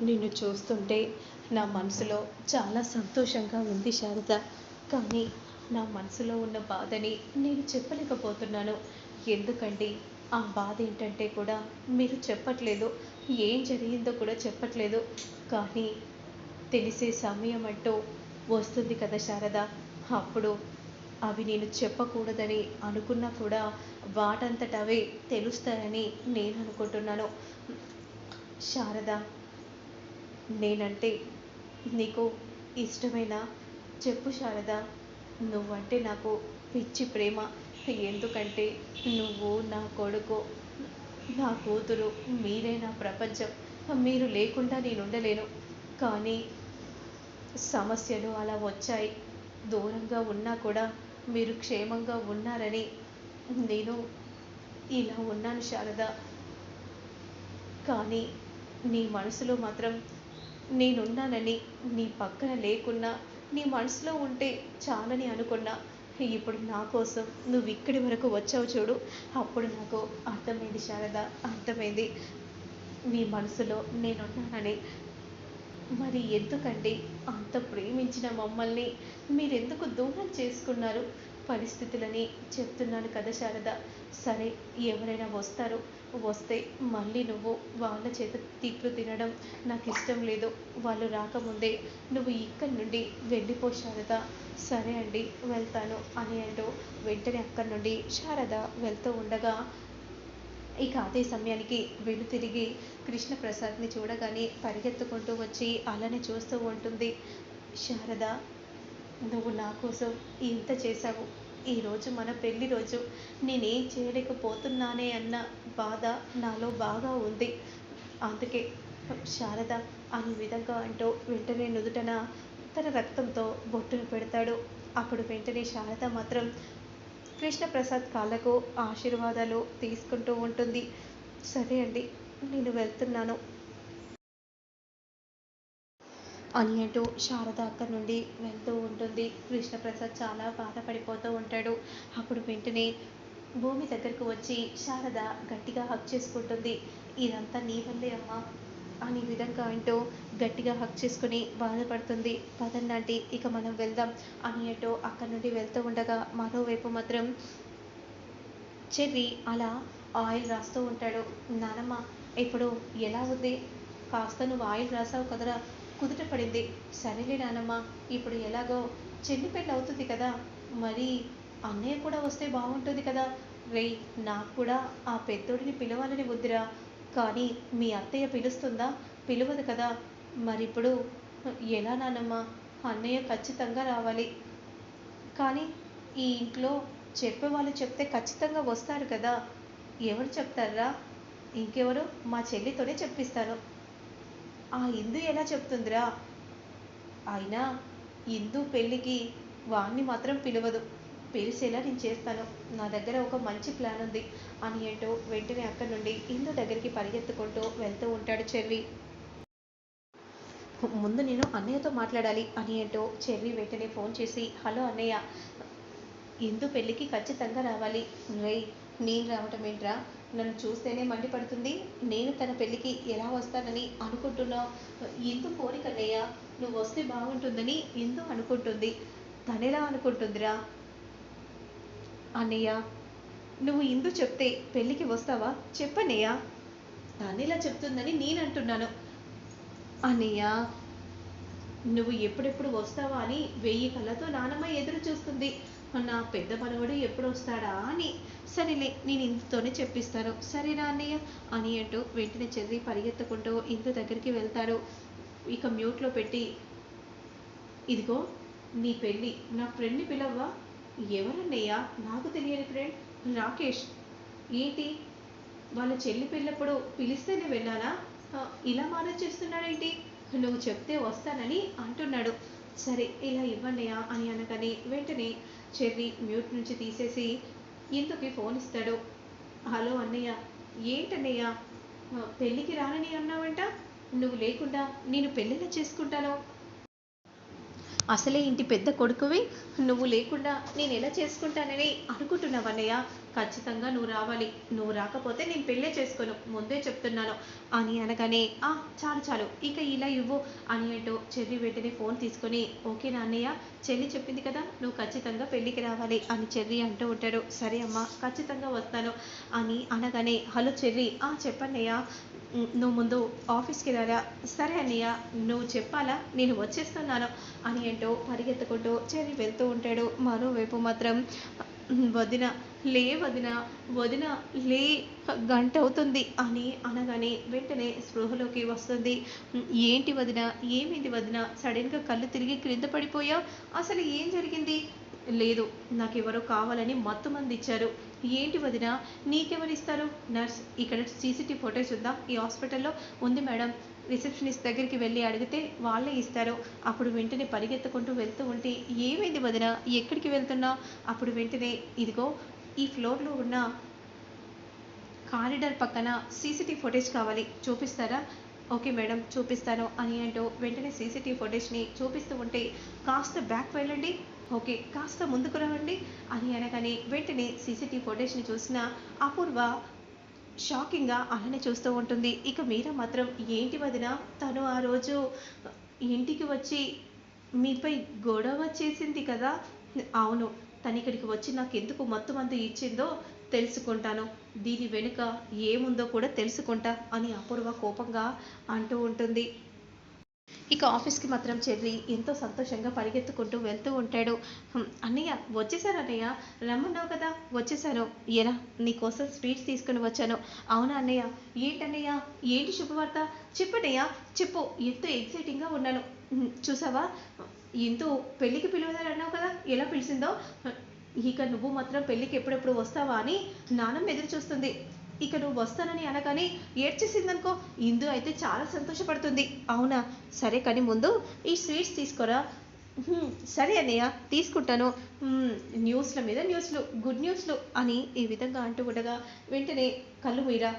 నిన్ను చూస్తుంటే నా మనసులో చాలా సంతోషంగా ఉంది శారద. కానీ నా మనసులో ఉన్న బాధని నేను చెప్పలేకపోతున్నాను. ఎందుకండి ఆ బాధ ఏంటంటే కూడా మీరు చెప్పట్లేదు. ఏం జరిగిందో కూడా చెప్పట్లేదు. కానీ తెలిసే సమయం అంటూ వస్తుంది కదా శారద. అప్పుడు అవి నేను చెప్పకూడదని అనుకున్నా కూడా వాటంతట అవే తెలుస్తాయని నేను అనుకుంటున్నాను. శారద నేనంటే నీకు ఇష్టమైన? చెప్పు శారద. నువ్వంటే నాకు పిచ్చి ప్రేమ. ఎందుకంటే నువ్వు నా కొడుకు నా కూతురు మీరే నా ప్రపంచం. మీరు లేకుండా నేను ఉండలేను. కానీ సమస్యలు అలా వచ్చాయి. దూరంగా ఉన్నా కూడా మీరు క్షేమంగా ఉన్నారని నేను ఇలా ఉన్నాను శారద. కానీ నీ మనసులో మాత్రం నేనున్నానని నీ పక్కన లేకున్నా నీ మనసులో ఉంటే చాలని అనుకున్నా ఇప్పుడు నా కోసం నువ్వు ఇక్కడి వరకు వచ్చావు చూడు. అప్పుడు నాకు అర్థమైంది శారద అర్థమైంది. మీ మనసులో నేనున్నానని. మరి ఎందుకండి అంత ప్రేమించిన మమ్మల్ని మీరెందుకు దూరం చేసుకున్నారు? పరిస్థితులని చెప్తున్నాను కదా శారద. సరే ఎవరైనా వస్తారు వస్తే మళ్ళీ నువ్వు వాళ్ళ చేత తిట్లు తినడం నాకు ఇష్టం లేదు. వాళ్ళు రాకముందే నువ్వు ఇక్కడి నుండి వెళ్ళిపో శారద. సరే అండి వెళ్తాను అని అంటూ వెంటనే అక్కడి నుండి శారద వెళ్తూ ఉండగా ఇక అదే సమయానికి వెను తిరిగి కృష్ణప్రసాద్ని చూడగానే పరిగెత్తుకుంటూ వచ్చి అలానే చూస్తూ ఉంటుంది. శారద నువ్వు నా కోసం ఇంత చేశావు. ఈరోజు మన పెళ్ళి రోజు. నేనేం చేయలేకపోతున్నానే అన్న బాధ నాలో బాగా ఉంది. అందుకే శారద అనే విధంగా అంటూ వెంటనే నుదుటన తన రక్తంతో బొట్టును పెడతాడు. అప్పుడు వెంటనే శారద మాత్రం కృష్ణప్రసాద్ కాళ్ళకు ఆశీర్వాదాలు తీసుకుంటూ ఉంటుంది. సరే అండి నేను వెళ్తున్నాను. అని శారద అక్కడి నుండి వెళ్తూ ఉంటుంది. కృష్ణప్రసాద్ చాలా బాధపడిపోతూ ఉంటాడు. అప్పుడు వెంటనే భూమి దగ్గరకు వచ్చి శారద గట్టిగా హక్ చేసుకుంటుంది. ఇదంతా నీ వల్లే అమ్మా అనే విధంగా అంటూ గట్టిగా హక్ చేసుకుని బాధపడుతుంది. పదండి ఇక మనం వెళ్దాం అని అంటూ అక్కడి నుండి వెళ్తూ ఉండగా మరోవైపు మాత్రం చెర్రి అలా ఆయిల్ రాస్తూ ఉంటాడు. నానమ్మ ఇప్పుడు ఎలా ఉంది? కాస్త నువ్వు ఆయిల్ రాసావు కదరా కుదుట పడింది సరేలే నానమ్మ ఇప్పుడు ఎలాగో చెల్లి పెళ్ళి అవుతుంది కదా మరి అన్నయ్య కూడా వస్తే బాగుంటుంది కదా. రే నాకు కూడా ఆ పెద్దోడిని పిలవాలని వద్దురా. కానీ మీ అత్తయ్య పిలుస్తుందా? పిలవదు కదా. మరి ఇప్పుడు ఎలా నానమ్మ? అన్నయ్య ఖచ్చితంగా రావాలి. కానీ ఈ ఇంట్లో చెప్పే వాళ్ళు చెప్తే ఖచ్చితంగా వస్తారు కదా. ఎవరు చెప్తారా? ఇంకెవరు? మా చెల్లితోనే చెప్పిస్తారు ఆ ఇందు ఎలా చెప్తుందిరా? అయినా ఇందు పెళ్ళికి వాణ్ణి మాత్రం పిలవదు. పిలిచేలా నేను చేస్తాను. నా దగ్గర ఒక మంచి ప్లాన్ ఉంది. అని ఏంటో వెంటనే అక్కడి నుండి ఇందు దగ్గరికి పరిగెత్తుకుంటూ వెళ్తూ ఉంటాడు చెర్రీ. ముందు నేను అన్నయ్యతో మాట్లాడాలి అని ఏంటో చెర్రీ వెంటనే ఫోన్ చేసి హలో అన్నయ్య ఇందు పెళ్ళికి ఖచ్చితంగా రావాలి. రేయ్ నేను రావటం ఏంట్రా? నన్ను చూస్తేనే మండిపడుతుంది. నేను తన పెళ్ళికి ఎలా వస్తానని అనుకుంటున్నావు? ఇందు కోరికన్నయ్య నువ్వు వస్తే బాగుంటుందని ఇందు అనుకుంటుంది? తనెలా అనుకుంటుందిరా? అన్నయ్య నువ్వు ఇందు చెప్తే పెళ్ళికి వస్తావా? చెప్పన్నయ్య. తనెలా చెప్తుందని నేను అంటున్నాను అన్నయ్య నువ్వు ఎప్పుడెప్పుడు వస్తావా అని వెయ్యి కళ్ళతో నానమ్మ ఎదురు చూస్తుంది. నా పెద్ద మనవడు ఎప్పుడు వస్తాడా అని. సరేలే నేను ఇంతతోనే చెప్పిస్తాను. సరేరా అన్నయ్య అని అంటూ వెంటనే చెల్లి పరిగెత్తుకుంటూ ఇంత దగ్గరికి వెళ్తాడు. ఇక మ్యూట్లో పెట్టి ఇదిగో నీ పెళ్ళి నా ఫ్రెండ్ని పిలవ్వా? ఎవరన్నయ్య? నాకు తెలియని ఫ్రెండ్ రాకేష్. ఏంటి? వాళ్ళ చెల్లి పెళ్ళప్పుడు పిలిస్తేనే వెళ్ళాలా? ఇలా మానేజ్ చేస్తున్నాడేంటి నువ్వు చెప్తే వస్తానని అంటున్నాడు. సరే ఇలా ఇవ్వండియా అని అనగానే వెంటనే చెర్రి మ్యూట్ నుంచి తీసేసి ఇందుకి ఫోన్ ఇస్తాడు. హలో అన్నయ్య ఏంటన్నయ్య? పెళ్ళికి రానని అన్నావంట? నువ్వు లేకుండా నేను పెళ్ళిలా చేసుకుంటాను. అసలే ఇంటి పెద్ద కొడుకువి నువ్వు లేకుండా నేను ఎలా చేసుకుంటానని అనుకుంటున్నావు అన్నయ్య ఖచ్చితంగా నువ్వు రావాలి. నువ్వు రాకపోతే నేను పెళ్ళే చేసుకోను. ముందే చెప్తున్నాను. అని అనగానే ఆ చాలు చాలు. ఇక ఇలా ఇవ్వు అని అంటూ చెర్రి వెంటనే ఫోన్ తీసుకొని ఓకే నాన్నయ్య చెల్లి చెప్పింది కదా నువ్వు ఖచ్చితంగా పెళ్ళికి రావాలి అని చెర్రి అంటూ ఉంటాడు. సరే అమ్మా ఖచ్చితంగా వస్తాను అని అనగానే హలో చెర్రి. ఆ చెప్పన్నయ్య నువ్వు ముందు ఆఫీస్కి రారా. సరే అన్నయ్య. నువ్వు చెప్పాలా? నేను వచ్చేస్తున్నాను అని అంటూ పరిగెత్తుకుంటూ చెర్రి వెళ్తూ ఉంటాడు. మరోవైపు మాత్రం వదిన లే వదిన వదిన లే గంట అవుతుంది అని అనగానే వెంటనే స్పృహలోకి వస్తుంది. ఏంటి వదిన ఏమైంది వదిన? సడన్గా కళ్ళు తిరిగి క్రింద పడిపోయావు అసలు ఏం జరిగింది? లేదు నాకు ఎవరో కావాలని మత్తు మంది ఇచ్చారు. ఏంటి వదిన నీకెవరు ఇస్తారు నర్స్ ఇక్కడ సీసీటీవీ ఫోటోస్ ఉందా? ఈ హాస్పిటల్లో ఉంది మేడం. రిసెప్షనిస్ట్ దగ్గరికి వెళ్ళి అడిగితే వాళ్ళే ఇస్తారు. అప్పుడు వెంటనే పరిగెత్తుకుంటూ వెళ్తూ ఉంటే ఏమైంది వదిన? ఎక్కడికి వెళ్తున్నా అప్పుడు వెంటనే ఇదిగో ఈ ఫ్లోర్లో ఉన్న కారిడార్ పక్కన సీసీటీవీ ఫుటేజ్ కావాలి. చూపిస్తారా? ఓకే మేడం చూపిస్తాను అని అంటూ వెంటనే సీసీటీవీ ఫుటేజ్ని చూపిస్తూ ఉంటే కాస్త బ్యాక్ వెళ్ళండి. ఓకే కాస్త ముందుకు రావండి అని అనగానే వెంటనే సీసీటీవీ ఫుటేజ్ని చూసిన అపూర్వ షాకింగ్గా అలానే చూస్తూ ఉంటుంది. ఇక మీరా మాత్రం ఏంటి వదిన? తను ఆ రోజు ఇంటికి వచ్చి మీపై గొడవ చేసింది కదా? అవును తను ఇక్కడికి వచ్చి నాకు ఎందుకు మొత్తం అంత ఇచ్చిందో తెలుసుకుంటాను. దీని వెనుక ఏముందో కూడా తెలుసుకుంటా అని అపూర్వ కోపంగా అంటూ ఉంటుంది. ఇక ఆఫీస్కి మాత్రం చెర్రి ఎంతో సంతోషంగా పరిగెత్తుకుంటూ వెళ్తూ ఉంటాడు. అన్నయ్య వచ్చేసాను అన్నయ్య. రమ్మన్నావు కదా? వచ్చేసాను. ఎరా నీకోసం స్వీట్స్ తీసుకుని వచ్చాను. అవునా అన్నయ్య? ఏంటన్నయ్య? ఏంటి శుభవార్త? చెప్పన్నయ్య చెప్పు. ఎంతో ఎక్సైటింగ్గా ఉన్నాను. చూసావా? ఎంతో పెళ్ళికి పిలువదని అన్నావు కదా? ఎలా పిలిచిందో? ఇక నువ్వు మాత్రం పెళ్ళికి ఎప్పుడెప్పుడు వస్తావా అని నానం ఎదురు చూస్తుంది. ఇక నువ్వు వస్తానని అనగానే ఏడ్చేసిందనుకో ఇందు అయితే చాలా సంతోషపడుతుంది. అవునా? సరే కానీ ముందు ఈ స్వీట్స్ తీసుకోరా? సరే అన్నయ్య తీసుకుంటాను. న్యూస్ల మీద న్యూస్లు గుడ్ న్యూస్లు అని ఈ విధంగా అంటూ ఉండగా వెంటనే కళ్ళు మూయరా.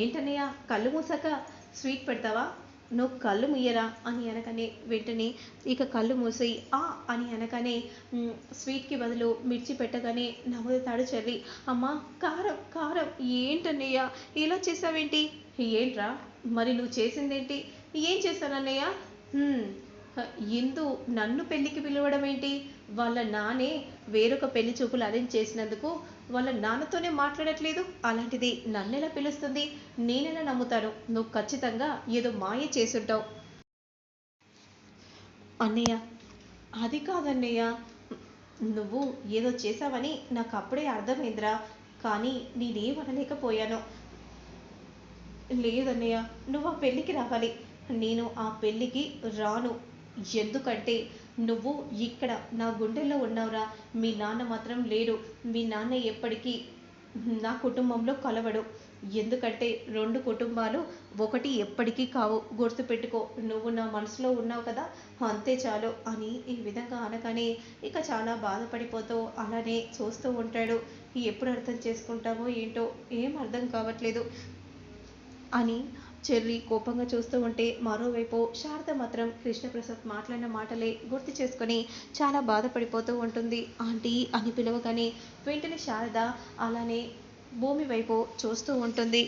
ఏంటన్నయ్య కళ్ళు మూసాక స్వీట్ పెడతావా? నువ్వు కళ్ళు ముయ్యరా అని అనగానే వెంటనే ఇక కళ్ళు మూసి ఆ అని అనగానే స్వీట్కి బదులు మిర్చి పెట్టగానే నవ్వుతాడు చెర్రి. అమ్మా కారం కారం ఏంటన్నయ్య? ఇలా చేసావేంటి? ఏంట్రా? మరి నువ్వు చేసిందేంటి? ఏం చేశానన్నయ్య? ఇందు నన్ను పెళ్ళికి పిలవడం ఏంటి? వాళ్ళ నానే వేరొక పెళ్ళి చూపులు అరేంజ్ చేసినందుకు వాళ్ళ నాన్నతోనే మాట్లాడట్లేదు. అలాంటిది నన్నెలా పిలుస్తుంది? నేనెలా నమ్ముతాను? నువ్వు ఖచ్చితంగా ఏదో మాయ చేసుంటావు. అన్నయ్య అది కాదన్నయ్య. నువ్వు ఏదో చేసావని నాకు అప్పుడే అర్థమైందిరా. కానీ నేనేం అనలేకపోయాను లేదన్నయ్య నువ్వు ఆ పెళ్ళికి రావాలి. నేను ఆ పెళ్ళికి రాను. ఎందుకంటే నువ్వు ఇక్కడ నా గుండెల్లో ఉన్నావురా. మీ నాన్న మాత్రం లేడు. మీ నాన్న ఎప్పటికీ నా కుటుంబంలో కలవడు. ఎందుకంటే రెండు కుటుంబాలు ఒకటి ఎప్పటికీ కావు. గుర్తుపెట్టుకో నువ్వు నా మనసులో ఉన్నావు కదా. అంతే చాలు అని ఈ విధంగా అనగానే ఇక చాలా బాధపడిపోతూ అలానే చూస్తూ ఉంటాడు. ఎప్పుడు అర్థం చేసుకుంటామో ఏంటో ఏం అర్థం కావట్లేదు అని చెర్రి కోపంగా చూస్తూ ఉంటే మరోవైపు శారద మాత్రం కృష్ణప్రసాద్ మాట్లాడిన మాటలే గుర్తు చేసుకొని చాలా బాధపడిపోతూ ఉంటుంది. ఆంటీ అని పిలవగానే వెంటనే శారద అలానే భూమి వైపు చూస్తూ ఉంటుంది.